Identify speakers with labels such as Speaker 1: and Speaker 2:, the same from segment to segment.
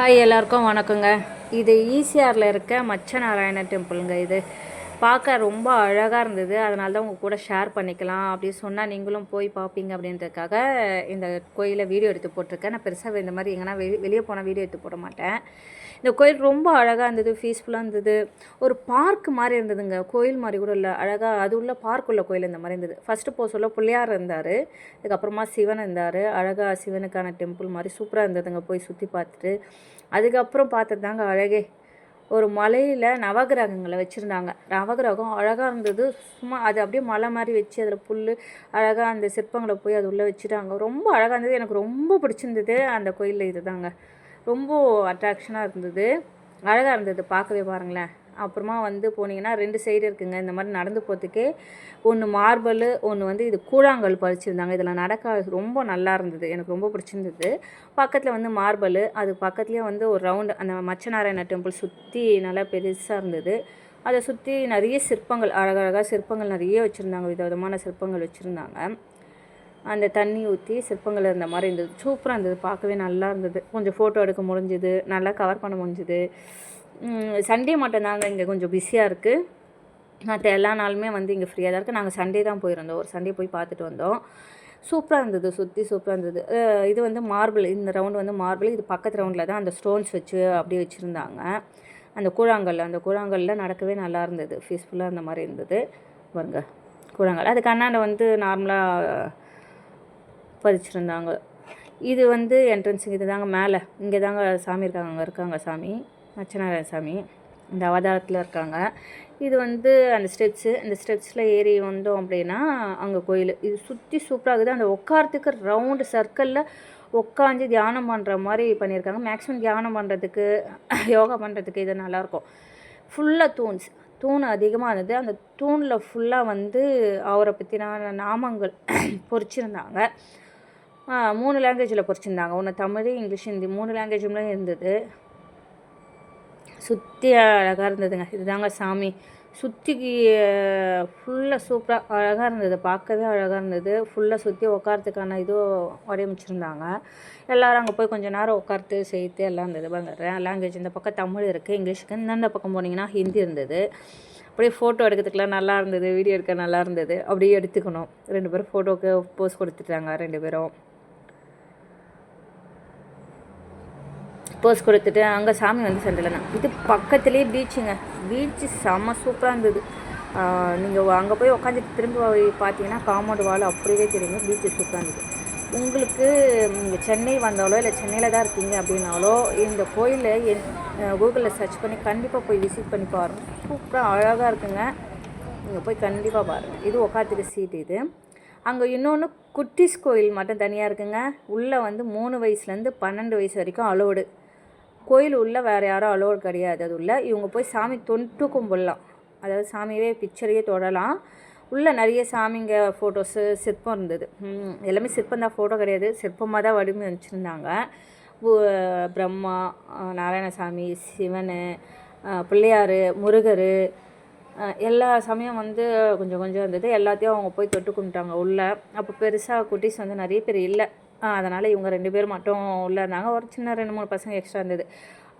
Speaker 1: Hi எல்லாருக்கும் வணக்கங்க. இது ஈசிஆரில் இருக்க மச்ச நாராயண டெம்பிளுங்க இது. பார்க்க ரொம்ப அழகாக இருந்தது. அதனால தான் உங்கள் கூட ஷேர் பண்ணிக்கலாம். அப்படி சொன்னால் நீங்களும் போய் பார்ப்பீங்க அப்படின்றதுக்காக இந்த கோயிலை வீடியோ எடுத்து போட்டிருக்கேன். நான் பெருசாக இந்த மாதிரி எங்கன்னா வெளியே போனால் வீடியோ எடுத்து போட மாட்டேன். இந்த கோயில் ரொம்ப அழகாக இருந்தது பீஸ்ஃபுல்லாக இருந்தது. ஒரு பார்க் மாதிரி இருந்ததுங்க. கோயில் மாதிரி கூட இல்லை. அழகாக அது உள்ள பார்க் உள்ள கோயில் இந்த மாதிரி இருந்தது. ஃபஸ்ட்டு போக சொல்ல பிள்ளையார் இருந்தார். அதுக்கப்புறமா சிவன் இருந்தார். அழகாக சிவனுக்கான டெம்பிள் மாதிரி சூப்பராக இருந்ததுங்க. போய் சுற்றி பார்த்துட்டு. அதுக்கப்புறம் பார்த்தது தாங்க அழகே. ஒரு மலையில் நவகிரகங்களை வச்சுருந்தாங்க. நவகிரகம் அழகாக இருந்தது. சும்மா அது அப்படியே மலை மாதிரி வச்சு அதில் புல் அழகாக அந்த சிற்பங்களை போய் அது உள்ளே வச்சுட்டாங்க. ரொம்ப அழகாக இருந்தது. எனக்கு ரொம்ப பிடிச்சிருந்தது அந்த கோயிலில் இது தாங்க ரொம்ப அட்ராக்ஷனாக இருந்தது. அழகாக இருந்தது. பார்க்கவே பாருங்களேன். அப்புறமா வந்து போனீங்கன்னா ரெண்டு சைடு இருக்குங்க. இந்த மாதிரி நடந்து போகிறதுக்கே ஒன்று மார்பல் ஒன்று வந்து இது கூழாங்கல் பறிச்சிருந்தாங்க. இதில் நடக்க ரொம்ப நல்லா இருந்தது. எனக்கு ரொம்ப பிடிச்சிருந்தது. பக்கத்தில் வந்து மார்பல் அது பக்கத்துலேயே வந்து ஒரு ரவுண்டு அந்த மச்சநாராயண டெம்பிள் சுற்றி நல்லா பெருசாக இருந்தது. அதை சுற்றி நிறைய சிற்பங்கள் அழகழகாக சிற்பங்கள் நிறைய வச்சுருந்தாங்க. விதவிதமான சிற்பங்கள் வச்சுருந்தாங்க. அந்த தண்ணி ஊற்றி சிற்பங்கள் இருந்த மாதிரி இருந்தது. சூப்பராக இருந்தது. பார்க்கவே நல்லா இருந்தது. கொஞ்சம் ஃபோட்டோ எடுக்க முடிஞ்சுது. நல்லா கவர் பண்ண முடிஞ்சுது. சண்டே மட்டும்தாங்க இங்கே கொஞ்சம் பிஸியாக இருக்குது மற்ற எல்லா நாளுமே வந்து இங்கே ஃப்ரீயாக தான் இருக்குது நாங்கள் சண்டே தான் போயிருந்தோம். ஒரு சண்டே போய் பார்த்துட்டு வந்தோம். சூப்பராக இருந்தது. சுற்றி சூப்பராக இருந்தது. இது வந்து மார்பிள் இந்த ரவுண்டு வந்து மார்பிள் இது பக்கத்து ரவுண்டில் தான் அந்த ஸ்டோன்ஸ் வச்சு அப்படியே வச்சுருந்தாங்க. அந்த கூழாங்கல் அந்த கூழாங்கல்ல நடக்கவே நல்லா இருந்தது. பீஸ்ஃபுல்லாக அந்த மாதிரி இருந்தது. பாருங்க. கூழாங்கல். அதுக்கு அண்ணாண்ட வந்து நார்மலாக பதிச்சிருந்தாங்க இது வந்து என்ட்ரன்ஸ் இது தாங்க மேலே. இங்கே தாங்க சாமி இருக்காங்க அங்கே இருக்காங்க சாமி. நச்சநாராயண சாமி. இந்த அவதாரத்தில் இருக்காங்க. இது வந்து அந்த ஸ்டெப்ஸு இந்த ஸ்டெப்ஸில் ஏறி வந்தோம் அப்படின்னா அங்கே கோயில். இது சுற்றி சூப்பராக இருக்குது. அந்த உட்காரத்துக்கு ரவுண்டு சர்க்கிளில் உட்காந்து தியானம் பண்ணுற மாதிரி பண்ணியிருக்காங்க. மேக்ஸிமம் தியானம் பண்ணுறதுக்கு யோகா பண்ணுறதுக்கு இது நல்லாயிருக்கும். ஃபுல்லாக தூண்ஸ் தூண் அதிகமாக இருந்தது. அந்த தூணில் ஃபுல்லாக வந்து அவரை பற்றின நாமங்கள் பொறிச்சிருந்தாங்க. மூணு லாங்குவேஜில் பொறிச்சிருந்தாங்க. ஒன்று தமிழ் இங்கிலீஷ் ஹிந்தி. மூணு லாங்குவேஜும் இருந்தது. சுற்றி அழகாக இருந்ததுங்க. இதுதாங்க சாமி. சுற்றி ஃபுல்லாக சூப்பராக அழகாக இருந்தது. பார்க்கவே அழகாக இருந்தது. ஃபுல்லாக சுற்றி உட்காரத்துக்கான இதுவும் வடிவமைச்சிருந்தாங்க. எல்லோரும் அங்கே போய் கொஞ்சம் நேரம் உட்கார்த்து சேர்த்து எல்லாம் இருந்தது பாருங்க. லாங்குவேஜ் இந்த பக்கம் தமிழ் இருக்குது இங்கிலீஷுக்கு. இந்தந்த பக்கம் போனீங்கன்னா ஹிந்தி இருந்தது. அப்படியே ஃபோட்டோ எடுக்கிறதுக்குலாம் நல்லா இருந்தது. வீடியோ எடுக்க நல்லா இருந்தது. அப்படியே எடுத்துக்கணும். ரெண்டு பேரும் ஃபோட்டோவுக்கு போஸ் கொடுத்துட்டாங்க ரெண்டு பேரும். பர்ஸ் கொடுத்துட்டு அங்கே சாமி வந்து சென்டரில் இது பக்கத்துலேயே பீச்சுங்க பீச்சு செம்ம சூப்பராக இருந்தது. நீங்கள் அங்கே போய் உட்காந்துட்டு திரும்பி பார்த்தீங்கன்னா காமௌண்ட் வால் அப்படியே தெரியுங்க. பீச்சு சூப்பராக இருந்தது. உங்களுக்கு நீங்கள் சென்னை வந்தாலோ இல்லை சென்னையில் தான் இருக்கீங்க அப்படின்னாலோ இந்த கோயிலில் என் கூகுளில் சர்ச் பண்ணி கண்டிப்பாக போய் விசிட் பண்ணி பாருங்கள் சூப்பராக அழகாக இருக்குங்க. நீங்கள் போய் கண்டிப்பாக பாருங்கள் இது உக்காத்துக்கு சீட் இது. அங்கே இன்னொன்று குட்டிஸ் கோயில் மட்டும் தனியாக இருக்குங்க. உள்ளே வந்து மூணு வயசுலேருந்து பன்னெண்டு வயசு வரைக்கும் அலோடு கோயில் உள்ளே வேறு யாரும் அலோவ் கிடையாது. அது உள்ள இவங்க போய் சாமி தொட்டு கும்பிடலாம். அதாவது சாமியவே பிக்சரையே தொடலாம். உள்ளே நிறைய சாமிங்க ஃபோட்டோஸு சிற்பம் இருந்தது. எல்லாமே சிற்பம் தான் ஃபோட்டோ கிடையாது. சிற்பமாக தான் வடிமை வச்சுருந்தாங்க. பிரம்மா நாராயணசாமி சிவன் அஹ், பிள்ளையார் முருகர் எல்லா சமயம் வந்து கொஞ்சம் கொஞ்சம் இருந்தது. எல்லாத்தையும் அவங்க போய் தொட்டு கும்பிட்டாங்க உள்ளே. அப்போ பெருசாக குட்டீஸ் வந்து நிறைய பேர் இல்லை. அதனால் இவங்க ரெண்டு பேர் மட்டும் உள்ளே இருந்தாங்க. ஒரு சின்ன ரெண்டு மூணு பசங்க எக்ஸ்ட்ரா இருந்தது.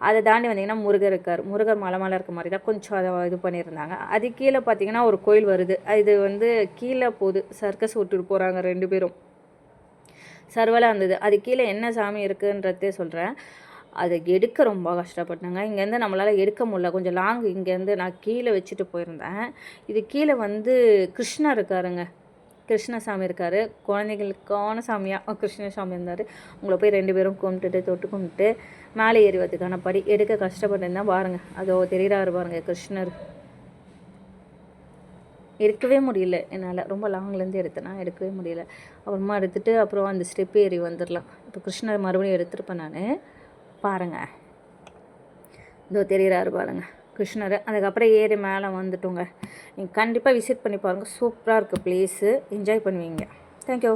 Speaker 1: அதை தாண்டி வந்தீங்கன்னா முருகர் இருக்கார். முருகர் மலை மலை இருக்க மாதிரி தான் கொஞ்சம் அதை இது பண்ணியிருந்தாங்க. அது கீழே பார்த்தீங்கன்னா ஒரு கோயில் வருது. இது வந்து கீழே போகுது சர்க்கஸ் விட்டுட்டு போகிறாங்க ரெண்டு பேரும். சர்வலாக இருந்தது. அது கீழே என்ன சாமி இருக்குன்றதே சொல்கிறேன் அதை எடுக்க ரொம்ப கஷ்டப்பட்டேங்க. இங்கேருந்து நம்மளால் எடுக்க முடியல. கொஞ்சம் லாங் இங்கேருந்து நான் கீழே வச்சுட்டு போயிருந்தேன். இது கீழே வந்து கிருஷ்ணா இருக்காருங்க. கிருஷ்ணசாமி இருக்கார். குழந்தைகளுக்கான சாமியாக கிருஷ்ணசாமி இருந்தார். உங்களை போய் ரெண்டு பேரும் கும்பிட்டுட்டு தொட்டு கும்பிட்டு மேலே ஏறுவதுக்கான படி எடுக்க கஷ்டப்பட்டுருந்தா பாருங்கள் அதோ தெரிகிறாரு பாருங்கள் கிருஷ்ணர். எடுக்கவே முடியல. என்னால் ரொம்ப லாங்லேருந்து எடுத்தேனா எடுக்கவே முடியல. அப்புறமா எடுத்துட்டு அப்புறம் அந்த ஸ்டெப் ஏறி வந்துடலாம் இப்போ கிருஷ்ணர் மறுபடியும் எடுத்துருப்பேன் நான். பாருங்கள் இதோ தெரிகிறாரு பாருங்கள் கிருஷ்ணர் அதுக்கப்புறம் ஏறி மேலே வந்துட்டோங்க. நீங்கள் கண்டிப்பாக விசிட் பண்ணி பாருங்கள் சூப்பராக இருக்குது ப்ளேஸு என்ஜாய் பண்ணுவீங்க. தேங்க்யூ